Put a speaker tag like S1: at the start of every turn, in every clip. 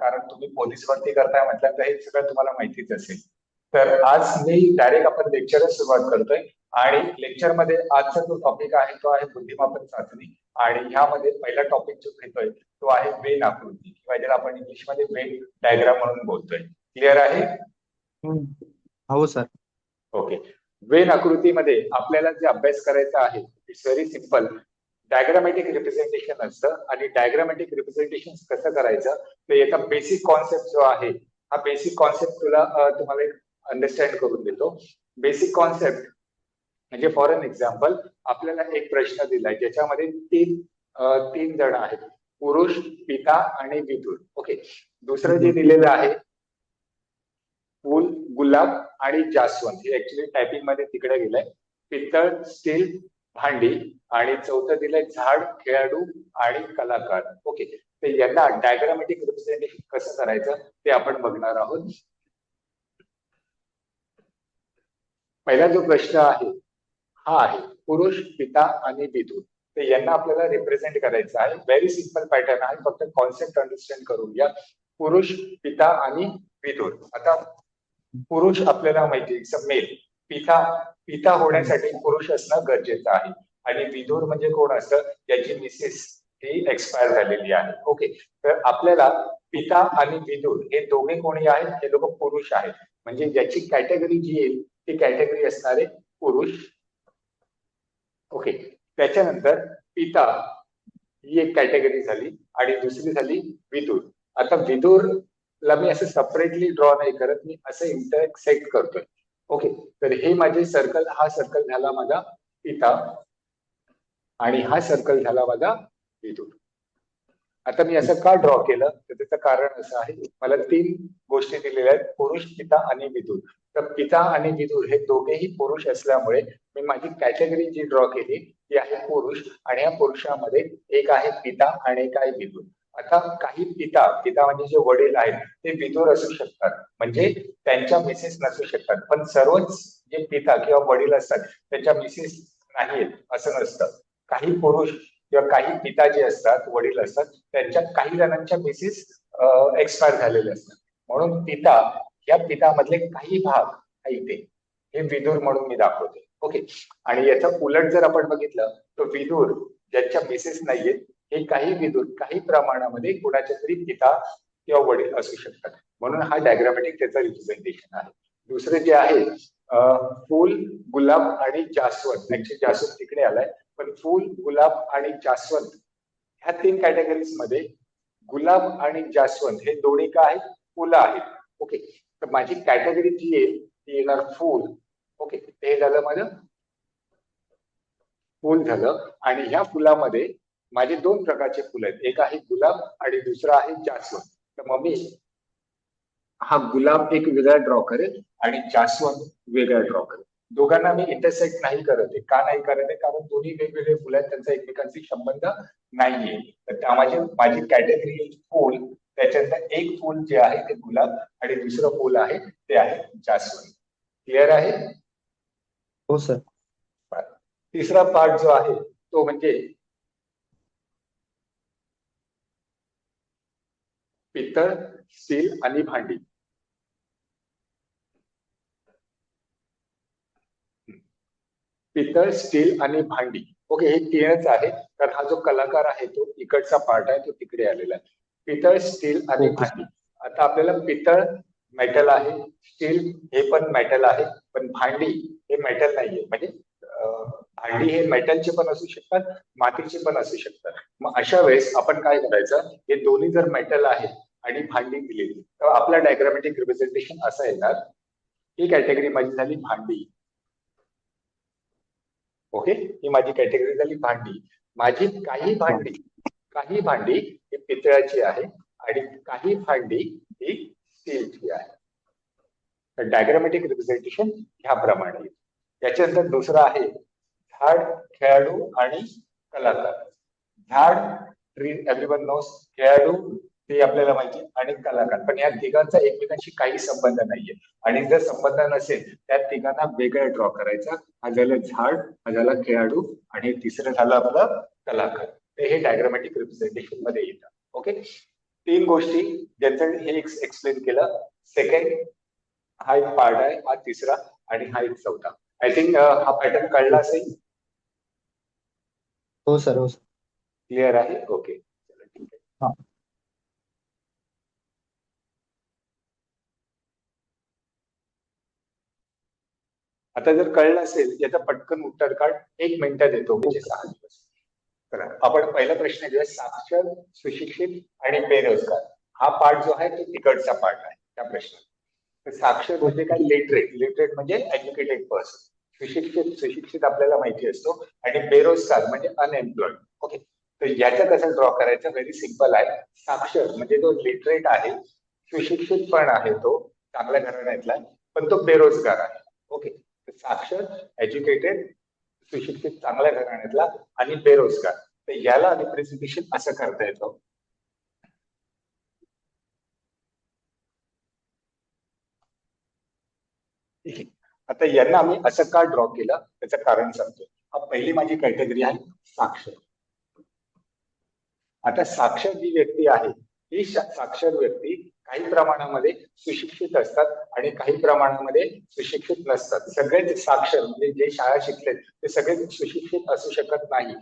S1: कारण तुम्ही पोलीस भरती करताय म्हटल्यानंतर हे सगळं तुम्हाला माहितीच असेल. तर आज मी डायरेक्ट आपण लेक्चरच सुरुवात करतोय आणि लेक्चरमध्ये आजचा जो टॉपिक आहे तो आहे बुद्धिमापन चाचणी. आणि ह्यामध्ये पहिला टॉपिक जो घेतोय तो आहे वेन आकृती. किंवा ज्याला आपण इंग्लिशमध्ये वेन डायग्राम म्हणून बोलतोय. क्लिअर आहे?
S2: हो सर
S1: ओके वेन आकृतीमध्ये आपल्याला जे अभ्यास करायचा आहे it's very simple diagrammatic representation असतं आणि डायग्रामॅटिक रिप्रेझेंटेशन कसं करायचं? तर याचा बेसिक कॉन्सेप्ट जो आहे हा बेसिक कॉन्सेप्ट तुला तुम्हाला एक अंडरस्टँड करून देतो. बेसिक कॉन्सेप्ट म्हणजे फॉर अन एक्झाम्पल आपल्याला एक प्रश्न दिलाय ज्याच्यामध्ये तीन तीन जण आहेत. पुरुष पिता आणि विदुर ओके दुसरं जे दिलेलं आहे फुल गुलाब आणि जास्वंद. हे ऍक्च्युली टायपिंगमध्ये तिकडे गेलंय. पितळ स्टील भांडी आणि चौथं दिलंय झाड खेळाडू आणि कलाकार. ओके. तर यांना डायग्रामॅटिक रिप्रेझेंटेशन कसं करायचं ते आपण बघणार आहोत. पहिला जो प्रश्न आहे हा आहे पुरुष पिता आणि विधू. तर यांना आपल्याला रिप्रेझेंट करायचं आहे. व्हेरी सिंपल पॅटर्न आहे. फक्त कॉन्सेप्ट अंडरस्टँड करून घ्या पुरुष पिता आणि विधूर आता पुरुष आपल्याला माहिती मेल पिता पिता होण्यासाठी पुरुष असणं गरजेचं आहे. आणि विदूर म्हणजे कोण असतं? ज्याची मिसेस ही एक्सपायर झालेली आहे. ओके तर आपल्याला पिता आणि विदूर हे दोघे कोणी आहेत? हे लोक पुरुष आहेत. म्हणजे ज्याची कॅटेगरी जी येईल ती कॅटेगरी असणारे पुरुष. ओके त्याच्यानंतर पिता ही एक कॅटेगरी झाली आणि दुसरी झाली विदूर आता विदूरला मी असं सेपरेटली ड्रॉ नाही करत. मी असं इंटरसेक्ट करतोय. ओके. तर हे माझे सर्कल हा सर्कल झाला माझा पिता आणि हा सर्कल झाला माझा विदूर आता मी असं का ड्रॉ केलं? तर त्याचं कारण असं आहे मला तीन गोष्टी दिलेल्या आहेत पुरुष पिता आणि विदूर तर पिता आणि विदूर हे दोघेही पुरुष असल्यामुळे मी माझी कॅटेगरी जी ड्रॉ केली ती आहे पुरुष आणि या पुरुषामध्ये एक आहे पिता आणि एक आहे विदूर आता काही पिता पिता म्हणजे जे वडील आहेत ते विदूर असू शकतात. म्हणजे त्यांच्या मिसेस नसू शकतात. पण सर्वच जे पिता किंवा वडील असतात त्यांच्या मिसेस नाहीत असं नसतं. काही पुरुष किंवा काही पिता जे असतात वडील असतात त्यांच्या काही जणांच्या मिसेस एक्सपायर झालेले असतात. म्हणून पिता या पितामधले काही भाग ऐकते. हे विदूर म्हणून मी दाखवते. ओके. आणि याचं उलट जर आपण बघितलं तर विदूर ज्यांच्या मिसेस नाहीयेत हे काही विदूर काही प्रमाणामध्ये कुणाच्या तरी पिता किंवा वडील असू शकतात. म्हणून हा डायग्रामॅटिक त्याचं रिप्रेझेंटेशन आहे. दुसरं जे आहे फूल गुलाब आणि जास्वंत ऍक्च्युली जास्वंत तिकडे आलाय पण फूल गुलाब आणि जास्वंत ह्या तीन कॅटेगरीजमध्ये गुलाब आणि जास्वंत हे दोन्ही काय आहेत? फुलं आहेत. ओके तर माझी कॅटेगरी जी येईल ती येणार फूल. ओके हे झालं माझं फूल झालं. आणि ह्या फुलामध्ये माझे दोन प्रकारचे फुलं आहेत. एक आहे गुलाब आणि दुसरं आहे जास्वंत तर मग मी हा गुलाब एक वेगळा ड्रॉ करेल आणि जास्वंत वेगळा ड्रॉ करेल. दोघांना मी इंटरसेक्ट नाही करत आहे. का नाही करत आहे? कारण दोन्ही वेगवेगळे फुलं आहेत. त्यांचा एकमेकांशी संबंध नाहीये. तर त्या माझी माझी कॅटेगरी फूल. त्याच्यातलं एक फूल जे आहे ते गुलाब आणि दुसरं फूल आहे ते आहे जास्वंत क्लिअर आहे?
S2: हो सर
S1: तिसरा पार्ट जो आहे तो म्हणजे पितळ स्टील आणि भांडी. पितळ स्टील आणि भांडी. ओके हे तीनच आहे तर हा जो कलाकार आहे तो इकडचा पार्ट आहे तो तिकडे आलेला आहे. पितळ स्टील आणि. भांडी. आता आपल्याला पितळ मेटल आहे स्टील हे पण मेटल आहे पण भांडी हे मेटल नाहीये. म्हणजे भांडी हे मेटलचे पण असू शकतात मातीचे पण असू शकतात. मग अशा वेळेस आपण काय करायचं हे दोन्ही जर मेटल आहे आणि भांडी दिलेली तर आपला डायग्रामॅटिक रिप्रेझेंटेशन असं येणार. ही कॅटेगरी माझी झाली भांडी. ओके ही माझी कॅटेगरी झाली भांडी. माझी काही भांडी काही भांडी ही पितळाची आहे आणि काही भांडी ही स्टीलची आहे. तर डायग्रामॅटिक रिप्रेझेंटेशन ह्याप्रमाणे. याच्यानंतर दुसरं आहे झाड खेळाडू आणि कलाकार. झाड एव्हरीवन नोस खेळाडू ते आपल्याला माहिती आणि कलाकार. पण या तिघांचा एकमेकांशी काही संबंध नाहीये. आणि जर संबंध नसेल त्या तिघांना वेगळं ड्रॉ करायचा. हा झालं झाड हा झाला खेळाडू आणि तिसरं झालं आपलं कलाकार. तर हे डायग्रामॅटिक रिप्रेझेंटेशनमध्ये येतं. ओके तीन गोष्टी ज्यांचं हे एक्सप्लेन केलं. सेकंड हा एक पार्ट आहे हा तिसरा आणि हा एक चौथा. आय थिंक हा पॅटर्न कळला असेल.
S2: हो सर हो सर.
S1: क्लिअर आहे? ओके. चला ठीक आहे.
S2: हा.
S1: आता जर कळलं असेल याचं पटकन उत्तर काढ एक मिनिटात येतो म्हणजे सहा दिवस. तर आपण पहिला प्रश्न घेऊया साक्षर सुशिक्षित आणि बेरोजगार. हा पार्ट जो आहे तो तिकडचा पार्ट आहे त्या प्रश्नात. तर साक्षर म्हणजे काय? लिटरेट लिटरेट म्हणजे एज्युकेटेड पर्सन सुशिक्षित सुशिक्षित आपल्याला माहिती असतो आणि बेरोजगार म्हणजे अनएम्प्लॉईड ओके तर याचं कसं ड्रॉ करायचं? व्हेरी सिंपल आहे. साक्षर म्हणजे तो लिटरेट आहे सुशिक्षित पण आहे तो चांगल्या घराण्यातला पण तो बेरोजगार आहे. ओके साक्षर एज्युकेटेड सुशिक्षित चांगल्या घराण्यातला आणि बेरोजगार. तर याला रिप्रेझेंटेशन असं करता येतं ठीक आहे. आता यांना आम्ही असं का ड्रॉ केलं? त्याचं कारण सांगतो. हा पहिली माझी कॅटेगरी आहे साक्षर आता साक्षर जी व्यक्ती आहे ही साक्षर व्यक्ती काही प्रमाणामध्ये सुशिक्षित असतात आणि काही प्रमाणामध्ये सुशिक्षित नसतात. सगळेच साक्षर म्हणजे जे शाळा शिकलेत ते सगळे सुशिक्षित असू शकत नाही.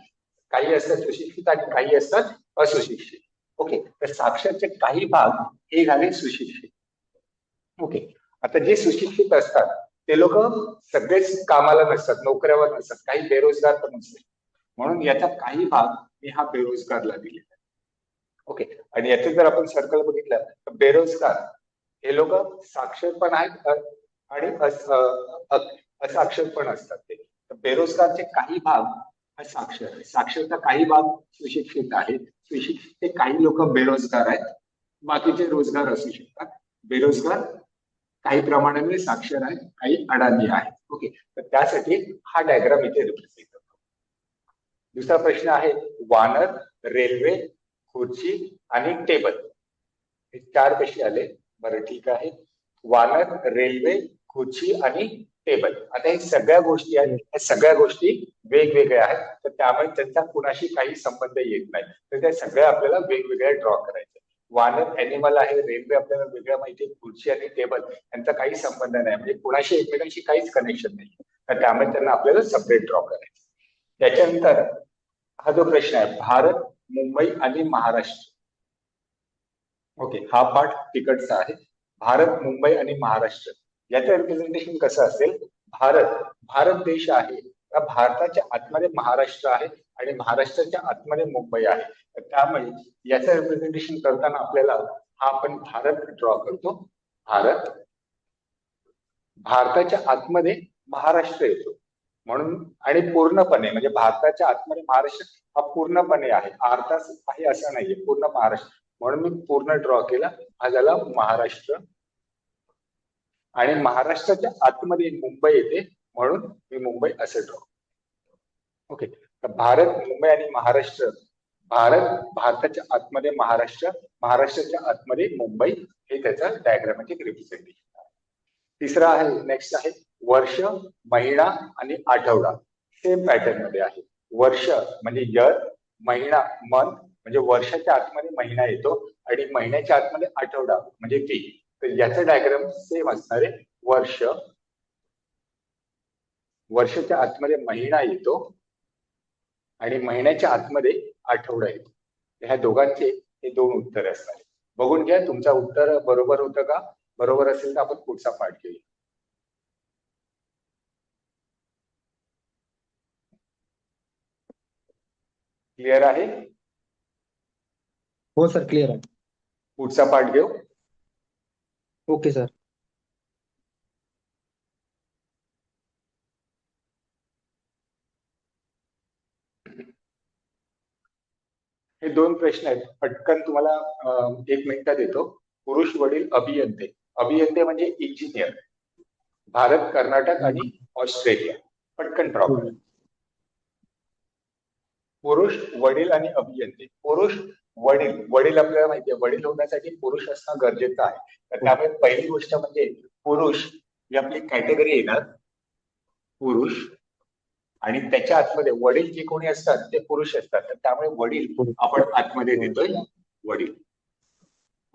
S1: काही असतात सुशिक्षित आणि काही असतात असुशिक्षित. ओके? तर साक्षरचे काही भाग हे झाले सुशिक्षित. ओके? आता जे सुशिक्षित असतात ते लोक सगळेच कामाला नसतात नोकऱ्यावर नसतात काही बेरोजगार पण असतात म्हणून याचा काही भाग मी हा बेरोजगारला दिलेला आहे. ओके आणि याचे जर आपण सर्कल बघितलं तर बेरोजगार हे लोक साक्षर पण आहेत आणि असाक्षर पण असतात ते. बेरोजगारचे काही भाग हा साक्षर आहे साक्षरता काही भाग सुशिक्षित आहे सुशिक्षितचे काही लोक बेरोजगार आहेत. बाकीचे रोजगार असू शकतात. बेरोजगार काही प्रमाणामध्ये साक्षर आहेत काही अडाणी आहेत ओके तर त्यासाठी हा डायग्राम इथे रिप्रेझेंट करतो. दुसरा प्रश्न आहे वानर रेल्वे खुर्ची आणि टेबल हे चार कसे आले? बरं ठीक आहे. वानर रेल्वे खुर्ची आणि टेबल आता हे सगळ्या गोष्टी आहेत. ह्या सगळ्या गोष्टी वेगवेगळ्या आहेत. तर त्यामुळे त्यांचा कुणाशी काही संबंध येत नाही. तर त्या सगळ्या आपल्याला वेगवेगळ्या ड्रॉ करायच्या वानर ॲनिमल आहे रेल्वे आपल्याला वेगळ्या माहिती आहे खुर्ची आणि टेबल यांचा काही संबंध नाही. म्हणजे कुणाशी एकमेकांशी काहीच कनेक्शन नाही. तर त्यामुळे त्यांना आपल्याला सपरेट ड्रॉ करायचं. त्याच्यानंतर हा जो प्रश्न आहे भारत मुंबई आणि महाराष्ट्र. ओके हा पार्ट तिकडचा आहे. भारत मुंबई आणि महाराष्ट्र. याचं रिप्रेझेंटेशन कसं असेल? भारत भारत देश आहे. भारताच्या आतमध्ये महाराष्ट्र आहे. आणि महाराष्ट्राच्या आतमध्ये मुंबई आहे. तर त्यामुळे याचं रिप्रेझेंटेशन करताना आपल्याला हा आपण भारत ड्रॉ करतो. भारत भारताच्या आतमध्ये महाराष्ट्र येतो. म्हणून आणि पूर्णपणे म्हणजे भारताच्या आतमध्ये महाराष्ट्र हा पूर्णपणे आहे. आर्तास आहे असं नाहीये. पूर्ण महाराष्ट्र. म्हणून मी पूर्ण ड्रॉ केला. हा झाला महाराष्ट्र. आणि महाराष्ट्राच्या आतमध्ये मुंबई येते. म्हणून मी मुंबई असं ड्रॉ ओके भारत मुंबई आणि महाराष्ट्र भारत भारताच्या आतमध्ये महाराष्ट्र महाराष्ट्राच्या आतमध्ये मुंबई हे त्याचं डायग्रामॅटिक रिप्रेझेंटेशन आहे तिसरा आहे नेक्स्ट आहे वर्ष महिना आणि आठवडा. सेम पॅटर्नमध्ये आहे. वर्ष म्हणजे यर महिना मंथ म्हणजे वर्षाच्या आतमध्ये महिना येतो आणि महिन्याच्या आतमध्ये आठवडा म्हणजे वीक तर याचं डायग्राम सेम असणार आहे. वर्ष वर्षाच्या आतमध्ये महिना येतो आणि महिन्याच्या आतमध्ये आठवडा येतो ह्या दोघांचे हे दोन उत्तर असणार. बघून घ्या तुमचं उत्तर बरोबर होतं का? बरोबर असेल तर आपण पुढचा पाठ घेऊया क्लिअर आहे?
S2: हो सर क्लिअर आहे.
S1: पुढचा पाठ घेऊ.
S2: Okay sir.
S1: हे दोन प्रश्न आहेत. पटकन तुम्हाला एक मिनिटात देतो. पुरुष वडील अभियंते. अभियंते म्हणजे इंजिनियर भारत कर्नाटक आणि ऑस्ट्रेलिया. पटकन प्रॉब्लेम पुरुष वडील आणि अभियंते. पुरुष वडील. वडील आपल्याला माहितीये वडील होण्यासाठी पुरुष असणं गरजेचं आहे. तर त्यामुळे पहिली गोष्ट म्हणजे पुरुष. ही आपली कॅटेगरी येणार. पुरुष आणि त्याच्या आतमध्ये वडील जे कोणी असतात ते पुरुष असतात. तर त्यामुळे वडील आपण आतमध्ये देतोय वडील.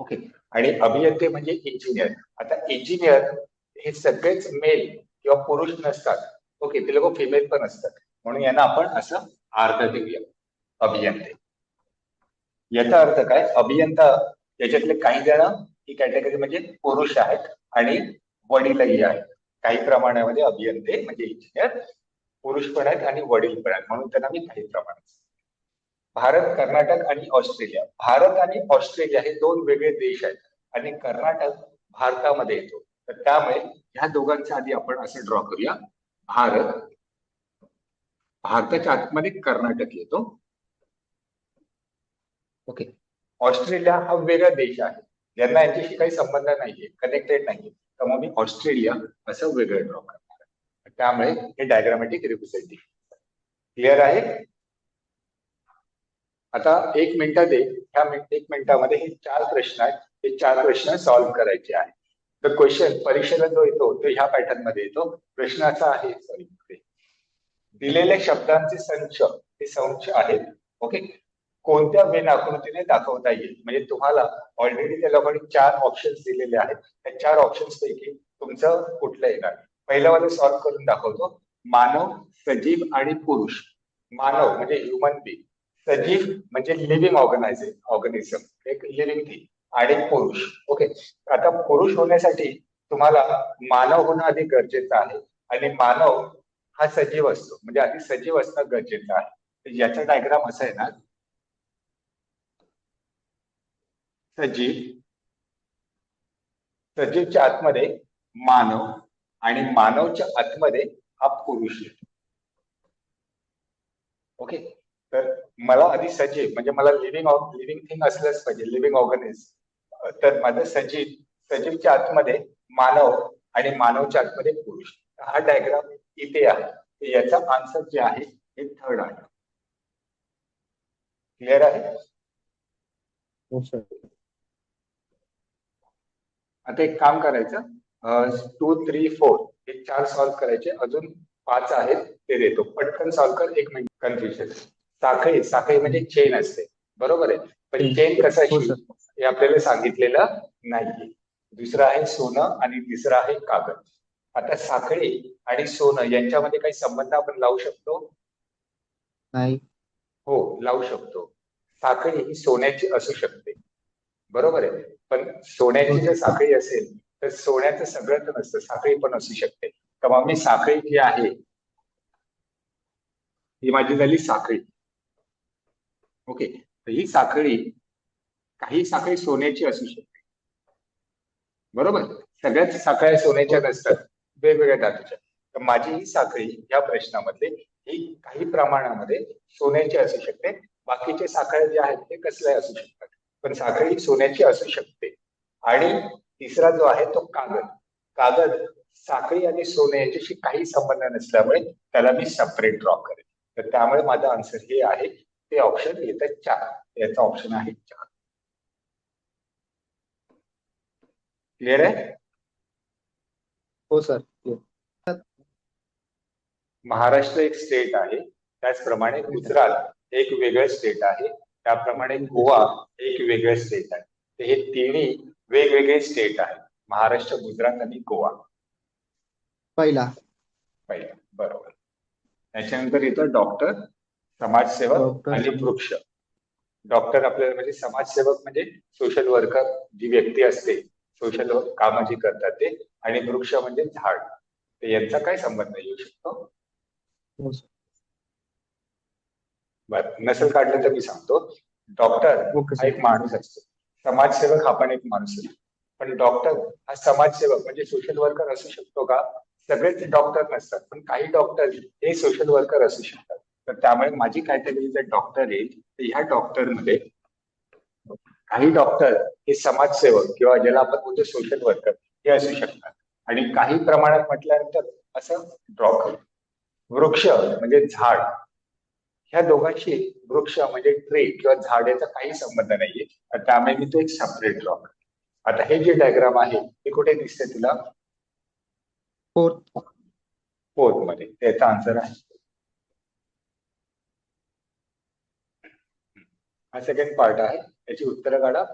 S1: ओके. आणि अभियंते म्हणजे इंजिनियर आता इंजिनियर हे सगळेच मेल किंवा पुरुष नसतात. ओके ते लोक फिमेल पण असतात. म्हणून यांना आपण असं अर्ध देऊया. अभियंते. याचा अर्थ काय? अभियंता याच्यातले काही जण ही कॅटेगरी म्हणजे पुरुष आहेत आणि वडीलही आहेत. काही प्रमाणामध्ये अभियंते म्हणजे इंजिनियर पुरुष पण आहेत आणि वडील पण आहेत म्हणून त्यांना मी काही प्रमाणात भारत कर्नाटक आणि ऑस्ट्रेलिया. भारत आणि ऑस्ट्रेलिया हे दोन वेगळे देश आहेत आणि कर्नाटक भारतामध्ये येतो. तर त्यामुळे ह्या दोघांच्या आधी आपण असं ड्रॉ करूया. भारत भारताच्या आतमध्ये कर्नाटक येतो. ओके. ऑस्ट्रेलिया हा वेगळा देश आहे. ज्यांना यांच्याशी काही संबंध नाहीये कनेक्टेड नाहीये. तर मग मी ऑस्ट्रेलिया असं वेगळं ड्रॉ आहे. त्यामुळे हे डायग्रामॅटिक रिप्रेझेंटिंग क्लिअर आहे? आता एक मिनिटात एक ह्या एक मिनिटामध्ये हे चार प्रश्न आहेत. हे चार प्रश्न सॉल्व्ह करायचे आहेत. तर क्वेश्चन परीक्षेला जो येतो तो ह्या पॅटर्नमध्ये येतो. प्रश्न असा आहे सॉरी दिलेल्या शब्दांचे संच हे संच आहेत. ओके कोणत्या वेन आकृतीने दाखवता येईल? म्हणजे तुम्हाला ऑलरेडी त्या लोकांनी चार ऑप्शन्स दिलेले आहेत. त्या चार ऑप्शन्स पैकी तुमचं कुठलं येणार? पहिलं सॉल्व्ह करून दाखवतो. मानव सजीव आणि पुरुष. मानव म्हणजे ह्युमन बी सजीव म्हणजे लिव्हिंग ऑर्गनायझे ऑर्गॅनिझम एक लिव्हिंग थिंग आणि पुरुष. ओके आता पुरुष होण्यासाठी तुम्हाला मानव होणं आधी गरजेचं आहे. आणि मानव हा सजीव असतो. म्हणजे आधी सजीव असणं गरजेचं आहे. याचा डायग्राम असा आहे ना. सजीव. सजीवच्या आतमध्ये मानव आणि मानवच्या आतमध्ये हा पुरुष येतो. ओके तर मला आधी सजीव म्हणजे मला लिव्हिंग लिव्हिंग थिंग असलंच पाहिजे लिव्हिंग ऑर्गनिझम तर माझं सजीव सजीवच्या आतमध्ये मानव आणि मानवच्या आतमध्ये पुरुष. हा डायग्राम इथे आहे. याचा आन्सर जे आहे हे थर्ड आहे. क्लिअर आहे?
S2: हो
S1: आता एक काम करायचं. टू थ्री फोर हे चार सॉल्व्ह करायचे. अजून पाच आहेत ते देतो. पटकन सॉल्व्ह कर एक मिनिट कन्फ्युजन साखळी साखळी म्हणजे चेन असते. बरोबर आहे? पण. चेन
S2: हो
S1: कशाची
S2: सर
S1: हे आपल्याला सांगितलेलं नाहीये. दुसरं आहे सोनं आणि तिसरं आहे कागद. आता साखळी आणि सोनं यांच्यामध्ये काही संबंध आपण लावू शकतो?
S2: नाही.
S1: हो लावू शकतो. साखळी ही सोन्याची असू शकते. बरोबर आहे? पण सोन्याची जर साखळी असेल तर सोन्याचं सगळं तर नसतं साखळी पण असू शकते. तर मग मी साखळी जी आहे ही माझी झाली साखळी. ओके तर ही साखळी काही साखळी सोन्याची असू शकते. बरोबर? सगळ्याच साखळ्या सोन्याच्या नसतात वेगवेगळ्या धातूच्या तर माझी ही साखळी या प्रश्नामध्ये ही काही प्रमाणामध्ये सोन्याची असू शकते. बाकीचे साखळे जे आहेत ते कसले असू शकतात. पण साखळी ही सोन्याची असू शकते. आणि तिसरा जो आहे तो कागद. कागद साखळी आणि सोने याच्याशी काही संबंध नसल्यामुळे त्याला मी सेपरेट ड्रॉ करेन. तर त्यामुळे माझा आन्सर हे आहे ते ऑप्शन येतं चार. याचा ऑप्शन आहे चार. क्लिअर आहे?
S2: हो सर
S1: महाराष्ट्र एक स्टेट आहे. त्याचप्रमाणे गुजरात एक वेगळं स्टेट आहे. त्याप्रमाणे गोवा एक वेगळं स्टेट आहे. तर हे तिन्ही वेगवेगळे स्टेट आहेत. महाराष्ट्र गुजरात आणि गोवा.
S2: पहिला.
S1: पहिला. बरोबर. त्याच्यानंतर येतं डॉक्टर समाजसेवक. आणि वृक्ष. डॉक्टर आपल्याला म्हणजे समाजसेवक म्हणजे सोशल वर्कर जी व्यक्ती असते सोशल कामं जी करतात ते आणि वृक्ष म्हणजे झाड. तर यांचा काय संबंध येऊ शकतो? बर. नसेल काढलं तर मी सांगतो. डॉक्टर हा एक माणूस असतो. समाजसेवक हा पण एक माणूस आहे. पण डॉक्टर हा समाजसेवक म्हणजे सोशल वर्कर असू शकतो का? सगळेच डॉक्टर नसतात पण काही डॉक्टर हे सोशल वर्कर असू शकतात. तर त्यामुळे माझी कॅटेगरी जर डॉक्टर येईल तर ह्या डॉक्टरमध्ये काही डॉक्टर हे समाजसेवक किंवा ज्याला आपण बोलतो सोशल वर्कर हे असू शकतात. आणि काही प्रमाणात म्हटल्यानंतर असं ड्रॉ वृक्ष म्हणजे झाड ह्या दोघांशी वृक्ष म्हणजे ट्री किंवा झाड याचा काही संबंध नाहीये. त्यामुळे मी तो एक सेपरेट ड्रॉ आता हे जे डायग्राम आहे ते कुठे दिसते तुला?
S2: फोर्थ
S1: फोर्थमध्ये. त्याचा आन्सर आहे. हा सेकंड पार्ट आहे. याची उत्तरं काढा.